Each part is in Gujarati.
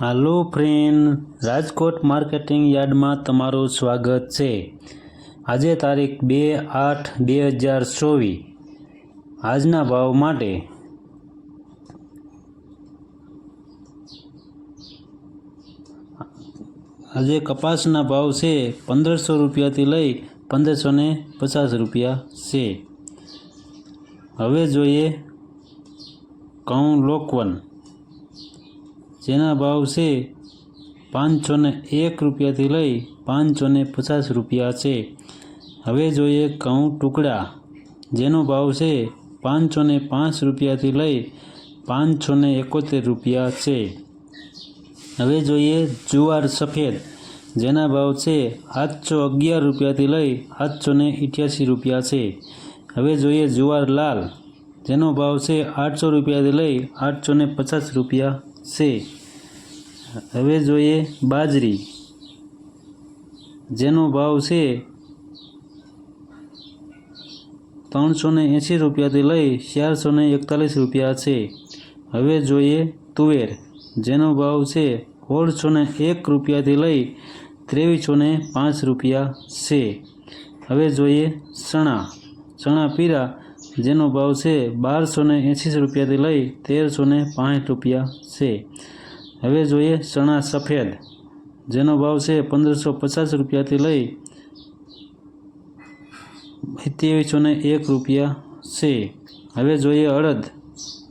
હાલો ફ્રેન્ડ, રાજકોટ માર્કેટિંગ યાર્ડમાં તમારું સ્વાગત છે. આજે તારીખ બે આઠ બે હજાર ચોવીસ. આજના ભાવ માટે આજે કપાસના ભાવ છે પંદરસો રૂપિયાથી લઈ પંદરસો ને પચાસ રૂપિયા છે. હવે જોઈએ ઘઉં લોકવન જેના ભાવ છે પાંચસો ને એક રૂપિયાથી લઈ પાંચસો ને પચાસ રૂપિયા છે. હવે જોઈએ ઘઉં ટુકડા. જેનો ભાવ છે પાંચસો ને પાંચ રૂપિયાથી લઈ પાંચસો ને એકોતેર રૂપિયા છે. હવે જોઈએ જુવાર સફેદ. જેના ભાવ છે આઠસો અગિયાર રૂપિયાથી લઈ આઠસો ને રૂપિયા છે. હવે જોઈએ જુવાર લાલ. જેનો ભાવ છે આઠસો રૂપિયાથી લઈ આઠસો ને પચાસ રૂપિયા છે. હવે જોઈએ બાજરી. જેનો ભાવ છે ત્રણસો ને એંસી રૂપિયાથી લઈ ચારસો ને એકતાલીસ રૂપિયા છે. હવે જોઈએ તુવેર. જેનો ભાવ છે સોળસો ને એક રૂપિયાથી લઈ ત્રેવીસો ને પાંચ રૂપિયા છે. હવે જોઈએ ચણા. ચણા પીરા. જેનો ભાવ છે બારસો ને એંસી રૂપિયાથી લઈ તેરસો ને રૂપિયા છે. હવે જોઈએ ચણા સફેદ, જેનો ભાવ છે પંદરસો પચાસ રૂપિયાથી લઈ ત્રેવીસો ને એક રૂપિયા છે. હવે જોઈએ અડદ,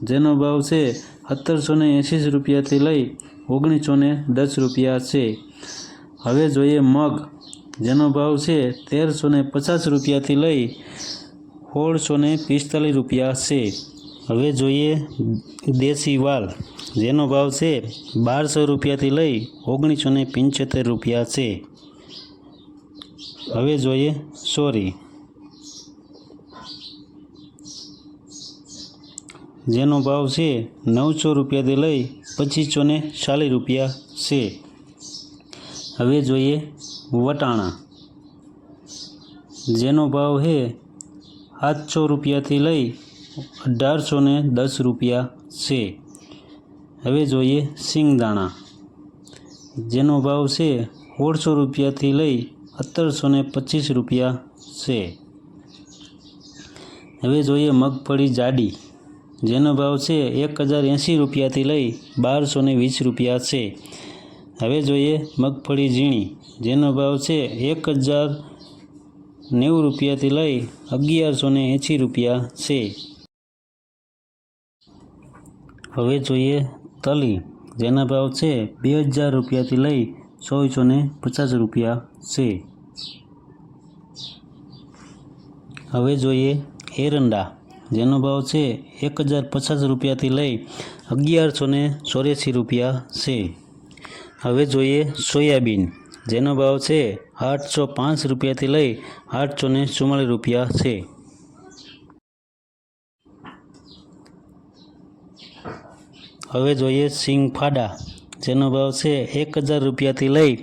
જેનો ભાવ છે સત્તરસો ને એંસી રૂપિયાથી લઈ ઓગણીસો ને દસ રૂપિયા છે. હવે જોઈએ મગ, જેનો ભાવ છે તેરસો ને પચાસ રૂપિયાથી લઈ સોળસો ને પિસ્તાલીસ રૂપિયા છે. હવે જોઈએ દેશી વાલ, જેનો ભાવ છે બારસો રૂપિયાથી લઈ ઓગણીસો ને પંચોતેર રૂપિયા છે. હવે જોઈએ, સોરી. જેનો ભાવ છે નવસો રૂપિયાથી લઈ પચીસો ને ચાલીસ રૂપિયા છે. હવે જોઈએ, વટાણા. જેનો ભાવ છે સાતસો રૂપિયાથી લઈ અઢારસો ને દસ રૂપિયા છે. હવે જોઈએ સિંગદાણા. જેનો ભાવ છે સોળસો રૂપિયાથી લઈ સત્તરસો ને પચીસ રૂપિયા છે. હવે જોઈએ મગફળી જાડી. જેનો ભાવ છે એક હજાર એંસી રૂપિયાથી લઈ બારસો ને વીસ રૂપિયા છે. હવે જોઈએ મગફળી ઝીણી. જેનો ભાવ છે એક હજાર નેવું રૂપિયાથી લઈ અગિયારસો ને એંસી રૂપિયા છે. હવે જોઈએ તલી, જેના ભાવ છે બે હજાર રૂપિયાથી લઈ ચોવીસો ને પચાસ રૂપિયા છે. હવે જોઈએ એરંડા, જેનો ભાવ છે એક હજાર પચાસ રૂપિયાથી લઈ અગિયારસો ને ચોર્યાસી રૂપિયા છે. હવે જોઈએ સોયાબીન, જેનો ભાવ છે આઠસો પાંચ રૂપિયાથી લઈ આઠસો ને ચુમ્માળીસ રૂપિયા છે. હવે જોઈએ સિંગ ફાડા, જેનો ભાવ છે એક હજાર રૂપિયાથી લઈ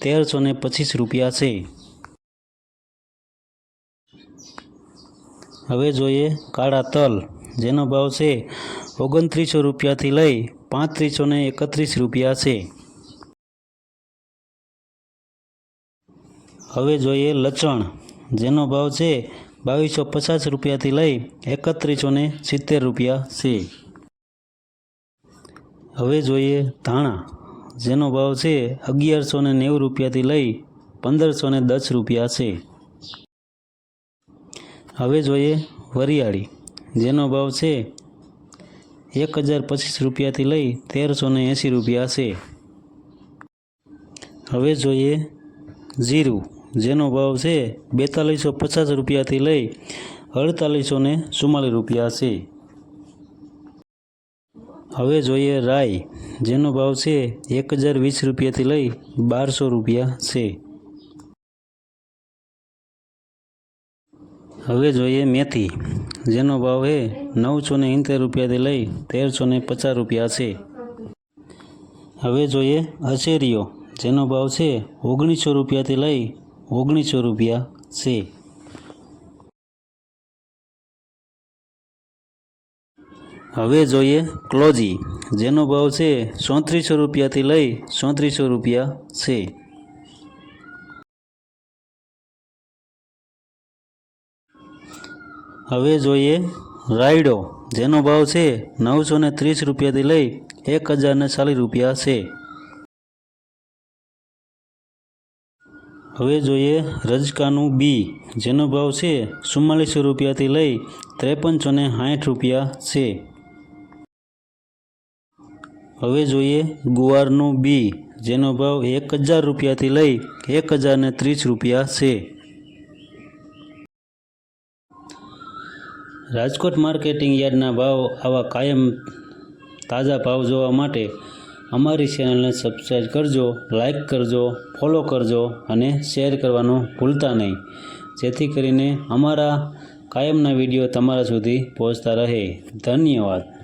તેરસો ને પચીસ રૂપિયા છે. હવે જોઈએ કાળા તલ, જેનો ભાવ છે ઓગણત્રીસો રૂપિયાથી લઈ પાંત્રીસો ને એકત્રીસ રૂપિયા છે. હવે જોઈએ લચણ, જેનો ભાવ છે બાવીસો પચાસ રૂપિયાથી લઈ એકત્રીસો સિત્તેર રૂપિયા છે. હવે જોઈએ ધાણા, જેનો ભાવ છે અગિયારસો ને નેવું રૂપિયાથી લઈ પંદરસો ને દસ રૂપિયા છે. હવે જોઈએ વરિયાળી, જેનો ભાવ છે એક હજાર પચીસ રૂપિયાથી લઈ તેરસો ને એંસી રૂપિયા છે. હવે જોઈએ જીરું, જેનો ભાવ છે બેતાલીસો પચાસ રૂપિયાથી લઈ અડતાલીસો ને રૂપિયા છે. હવે જોઈએ રાઈ, જેનો ભાવ છે એક હજાર વીસ રૂપિયાથી લઈ બારસો રૂપિયા છે. હવે જોઈએ મેથી, જેનો ભાવ છે નવસો ને ઇંતેર રૂપિયાથી લઈ તેરસો ને પચાસ રૂપિયા છે. હવે જોઈએ અચેરીઓ, જેનો ભાવ છે ઓગણીસો રૂપિયાથી લઈ ઓગણીસો રૂપિયા છે. હવે જોઈએ ક્લોજી, જેનો ભાવ છે ચોત્રીસો રૂપિયાથી લઈ ચોત્રીસો રૂપિયા છે. હવે જોઈએ રાયડો, જેનો ભાવ છે નવસો ને ત્રીસ રૂપિયાથી લઈ એક હજાર ને ચાલીસ રૂપિયા છે. હવે જોઈએ રજકાનું બી, જેનો ભાવ છે ચુમ્માલીસો રૂપિયાથી લઈ ત્રેપનસો ને સાઠ રૂપિયા છે. હવે જોઈએ ગુવારનું બી, જેનો ભાવ એક હજાર રૂપિયાથી લઈ એક હજારને ત્રીસ રૂપિયા છે. રાજકોટ માર્કેટિંગ યાર્ડના ભાવ આવા કાયમ તાજા ભાવ જોવા માટે અમારી ચેનલને સબસ્ક્રાઈબ કરજો લાઇક કરજો ફોલો કરજો અને શેર કરવાનું ભૂલતા નહીં. જેથી કરીને અમારા કાયમના વીડિયો તમારા સુધી પહોંચતા રહે. ધન્યવાદ.